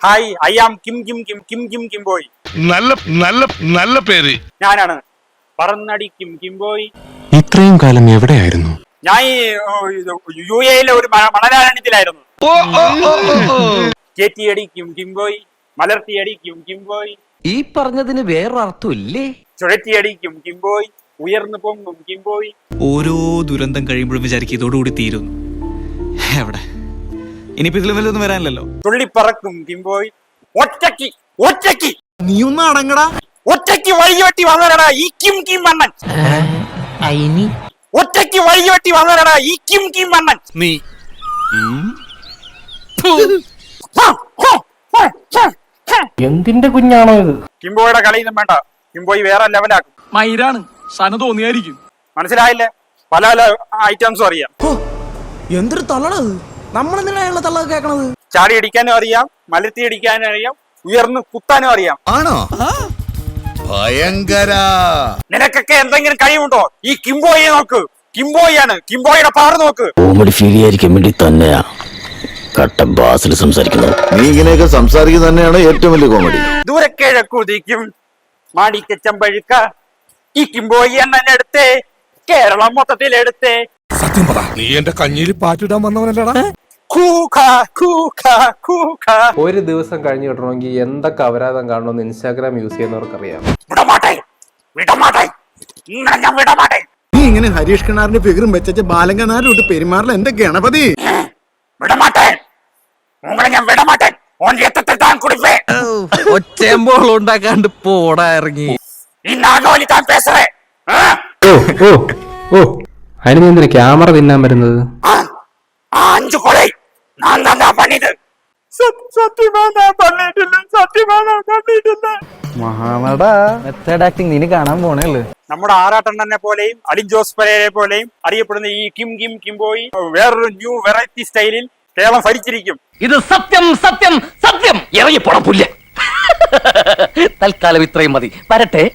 Hi I am Kim Kim Kim Kim Kim Kim boy നല്ല നല്ല നല്ല പേര്. ഞാനാണ്. പറന്നടി കിം കിം ബോയ് ഇത്രയും കാലം എവിടെയായിരുന്നു? ഞാൻ ഈ ഓ, ഇത് യു എയിലെ ഒരു മ- മണലാരണ്യത്തിലായിരുന്നു. ചേറ്റിയടി കിം കിം ബോയ് മലർത്തിയടി കിം കിം ബോയ് ഈ പറഞ്ഞതിന് വേറൊരർത്ഥമില്ലേ? ചുഴറ്റിയടി കിം കിം ബോയ് ഉയർന്നു പൊങ്ങും കിം ബോയ് ഓരോ ദുരന്തം കഴിയുമ്പോഴും വിചാരിക്കും ഇതോടുകൂടി തീരുന്നു. എവിടെ? ഇനിയിപ്പോ ഇതിൽ വല്ലതൊന്നും വരാനില്ലല്ലോ. തുള്ളിപ്പറക്കും കിം ബോയ് ഒറ്റയ്ക്ക് ഒറ്റയ്ക്ക്. നീ ഒന്ന് അടങ്ങടാ. ഒറ്റയ്ക്ക് വഴിവെട്ടി വന്നവരടാ ഈ കിം കിം മണ്ണൻ ഒറ്റയ്ക്ക് വഴിവെട്ടി വന്നവരടാ ഈ കിം കിം മണ്ണൻ നീ. എന്തിന്റെ കുഞ്ഞാണോ ഇത്? കിംബോയുടെ കളിയൊന്നും വേണ്ട. കിംബോയ് വേറെ ലെവലാക്കും. മൈരാണ്. സന തോന്നിയായിരിക്കും. മനസ്സിലായില്ലേ? പല പല ഐറ്റംസും അറിയാം. എന്തൊരു തള്ളണത് തള്ളത് കേൾക്കണത് ചാടി അടിക്കാനും അറിയാം മലത്തി അടിക്കാനും അറിയാം ഉയർന്ന് കുത്താനും അറിയാം. ആണോ? ഭയങ്കര. നിനക്കൊക്കെ എന്തെങ്കിലും കഴിവുണ്ടോ? ഈ കിംബോയെ നോക്ക്. കിംബോയാണ്. കിംബോയുടെ പവർ നോക്ക്. കോമഡി ഫീൽ ചെയ്യാതിരിക്കാൻ വേണ്ടി തന്നെയാ കട്ട ബാസിൽ സംസാരിക്കുന്നത്. നീ ഇങ്ങനെയൊക്കെ സംസാരിക്കുന്നത് തന്നെയാണ് ഏറ്റവും വലിയ കോമഡി. ദൂരക്കിഴക്കുതിക്കും മാടിക്കച്ചമ്പഴുക്ക ഈ കിംബോയി എണ്ണെടുത്തേ കേരളം മൊത്തത്തിൽ എടുത്തേ സത്യം പറ. നീ എന്റെ കഞ്ഞിയിൽ പാറ്റിടാൻ വന്നവനല്ലടാ. ഒരു ദിവസം കഴിഞ്ഞു കിട്ടണമെങ്കിൽ എന്തൊക്കെ അപരാധം കാണണമെന്ന് ഇൻസ്റ്റാഗ്രാം യൂസ് ചെയ്യുന്നവർക്കറിയാം. അറിയാം നീ ഇങ്ങനെ ഹരീഷ് കിണാറിന്റെ ഫിഗറും വെച്ച ബാലങ്കനാരോട്ട് പെരുമാറില്ല എന്റെ ഗണപതി. ഒച്ചയമ്പോൾ ഉണ്ടാക്കാണ്ട് പോടാ ഇറങ്ങി. ഓ ഓ ഓ. അതിന് എന്തിന് ക്യാമറ തിന്നാൻ വരുന്നത്? ഞാൻ തന്നെ മെത്തേഡ് കാണാൻ നമ്മുടെ ആറാട്ടൻ തന്നെ പോലെയും അലിൻ ജോസ് പരേരെ പോലെയും അറിയപ്പെടുന്ന ഈ കിം കിം കിംബോയി വേറൊരു ന്യൂ വെറൈറ്റി സ്റ്റൈലിൽ കേരളം ഭരിച്ചിരിക്കും. ഇത് സത്യം സത്യം സത്യം. ഇറങ്ങിപ്പോണം പുല്ല്. തൽക്കാലം ഇത്രയും മതി. വരട്ടെ.